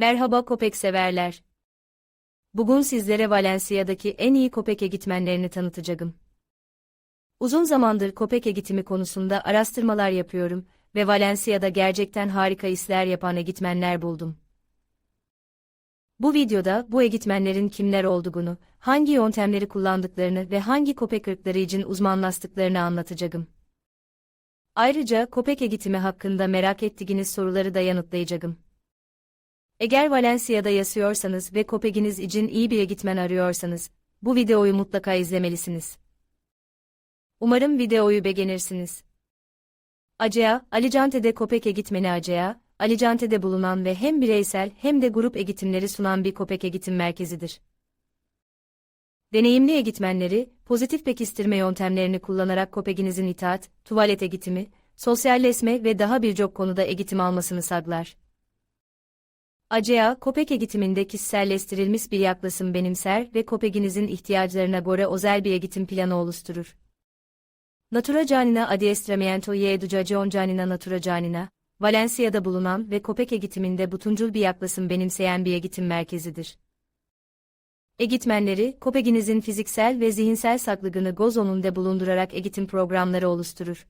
Merhaba köpek severler. Bugün sizlere Valencia'daki en iyi köpek eğitmenlerini tanıtacağım. Uzun zamandır köpek eğitimi konusunda araştırmalar yapıyorum ve Valencia'da gerçekten harika işler yapan eğitmenler buldum. Bu videoda bu eğitmenlerin kimler olduğunu, hangi yöntemleri kullandıklarını ve hangi köpek ırkları için uzmanlaştıklarını anlatacağım. Ayrıca köpek eğitimi hakkında merak ettiğiniz soruları da yanıtlayacağım. Eğer Valencia'da yaşıyorsanız ve köpeğiniz için iyi bir eğitmen arıyorsanız, bu videoyu mutlaka izlemelisiniz. Umarım videoyu beğenirsiniz. Acea, Alicante'de köpek eğitmeni Acea, Alicante'de bulunan ve hem bireysel hem de grup eğitimleri sunan bir köpek eğitim merkezidir. Deneyimli eğitmenleri, pozitif pekiştirme yöntemlerini kullanarak köpeğinizin itaat, tuvalet eğitimi, sosyalleşme ve daha birçok konuda eğitim almasını sağlar. Acea, köpek eğitiminde kişiselleştirilmiş bir yaklaşım benimser ve köpeğinizin ihtiyaçlarına göre özel bir eğitim planı oluşturur. Natura Canina Adiestramiento y Educación Canina Natura Canina, Valencia'da bulunan ve köpek eğitiminde butuncul bir yaklaşım benimseyen bir eğitim merkezidir. Eğitmenleri, köpeğinizin fiziksel ve zihinsel sağlığını göz önünde bulundurarak eğitim programları oluşturur.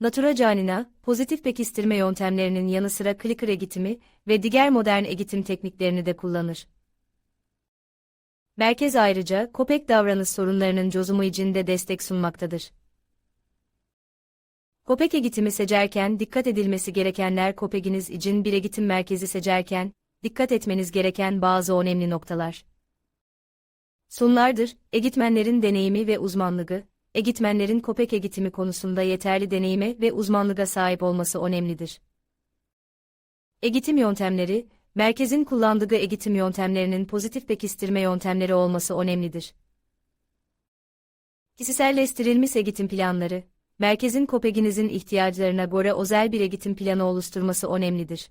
Natura Canina, pozitif pekiştirme yöntemlerinin yanı sıra clicker eğitimi ve diğer modern eğitim tekniklerini de kullanır. Merkez ayrıca köpek davranış sorunlarının çözümü için de destek sunmaktadır. Köpek eğitimi seçerken dikkat edilmesi gerekenler köpeğiniz için bir eğitim merkezi seçerken, dikkat etmeniz gereken bazı önemli noktalar. Sunlardır, eğitmenlerin deneyimi ve uzmanlığı, eğitmenlerin köpek eğitimi konusunda yeterli deneyime ve uzmanlığa sahip olması önemlidir. Eğitim yöntemleri, merkezin kullandığı eğitim yöntemlerinin pozitif pekiştirme yöntemleri olması önemlidir. Kişiselleştirilmiş eğitim planları, merkezin köpeğinizin ihtiyaçlarına göre özel bir eğitim planı oluşturması önemlidir.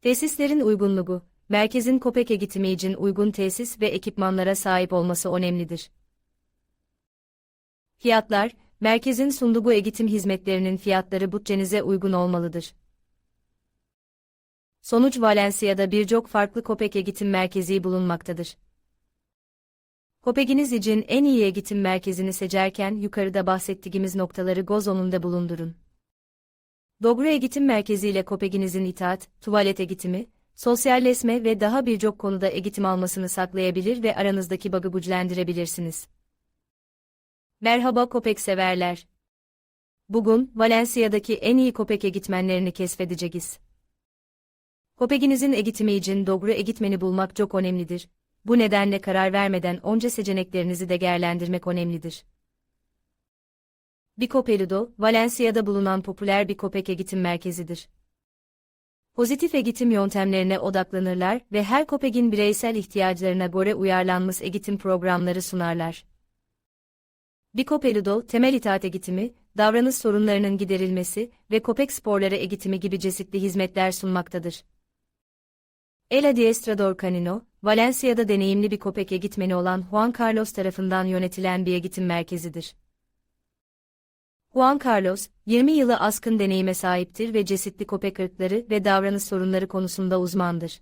Tesislerin uygunluğu, merkezin köpek eğitimi için uygun tesis ve ekipmanlara sahip olması önemlidir. Fiyatlar, merkezin sunduğu eğitim hizmetlerinin fiyatları bütçenize uygun olmalıdır. Sonuç Valencia'da birçok farklı köpek eğitim merkezi bulunmaktadır. Köpeğiniz için en iyi eğitim merkezini seçerken yukarıda bahsettiğimiz noktaları göz önünde bulundurun. Doğru eğitim merkeziyle köpeğinizin itaat, tuvalet eğitimi, sosyalleşme ve daha birçok konuda eğitim almasını saklayabilir ve aranızdaki bağı güçlendirebilirsiniz. Merhaba köpek severler. Bugün Valencia'daki en iyi köpek eğitmenlerini keşfedeceğiz. Köpeğinizin eğitimi için doğru eğitmeni bulmak çok önemlidir. Bu nedenle karar vermeden önce seçeneklerinizi de değerlendirmek önemlidir. Bico Peludo, Valencia'da bulunan popüler bir köpek eğitim merkezidir. Pozitif eğitim yöntemlerine odaklanırlar ve her köpeğin bireysel ihtiyaçlarına göre uyarlanmış eğitim programları sunarlar. Bico Peludo, temel itaat eğitimi, davranış sorunlarının giderilmesi ve köpek sporları eğitimi gibi çeşitli hizmetler sunmaktadır. El Adiestrador Canino, Valencia'da deneyimli bir köpek eğitmeni olan Juan Carlos tarafından yönetilen bir eğitim merkezidir. Juan Carlos, 20 yılı askın deneyime sahiptir ve çeşitli köpek ırkları ve davranış sorunları konusunda uzmandır.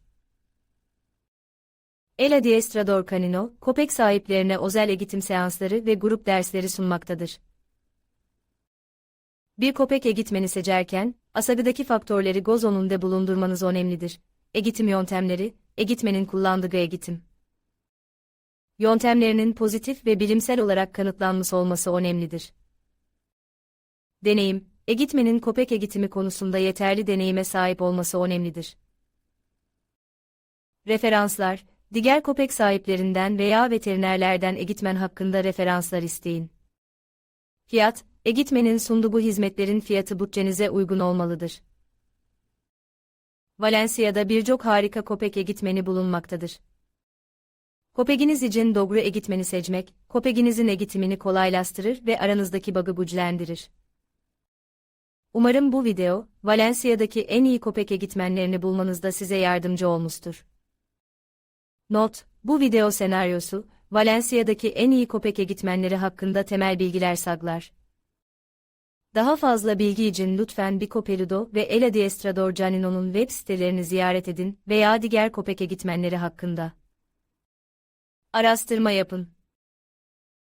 El Adiestrador Canino, köpek sahiplerine özel eğitim seansları ve grup dersleri sunmaktadır. Bir köpek eğitmeni seçerken, asabideki faktörleri göz önünde bulundurmanız önemlidir. Eğitim yöntemleri, eğitmenin kullandığı eğitim. Yöntemlerinin pozitif ve bilimsel olarak kanıtlanmış olması önemlidir. Deneyim, eğitmenin köpek eğitimi konusunda yeterli deneyime sahip olması önemlidir. Referanslar, diğer köpek sahiplerinden veya veterinerlerden eğitmen hakkında referanslar isteyin. Fiyat, eğitmenin sunduğu hizmetlerin fiyatı bütçenize uygun olmalıdır. Valencia'da birçok harika köpek eğitmeni bulunmaktadır. Köpeğiniz için doğru eğitmeni seçmek, köpeğinizin eğitimini kolaylaştırır ve aranızdaki bağı güçlendirir. Umarım bu video, Valencia'daki en iyi köpek eğitmenlerini bulmanızda size yardımcı olmuştur. Not, bu video senaryosu, Valencia'daki en iyi köpek eğitmenleri hakkında temel bilgiler saklar. Daha fazla bilgi için lütfen Bico Peludo ve El Adiestrador Canino'nun web sitelerini ziyaret edin veya diğer Kopek eğitmenleri hakkında araştırma yapın.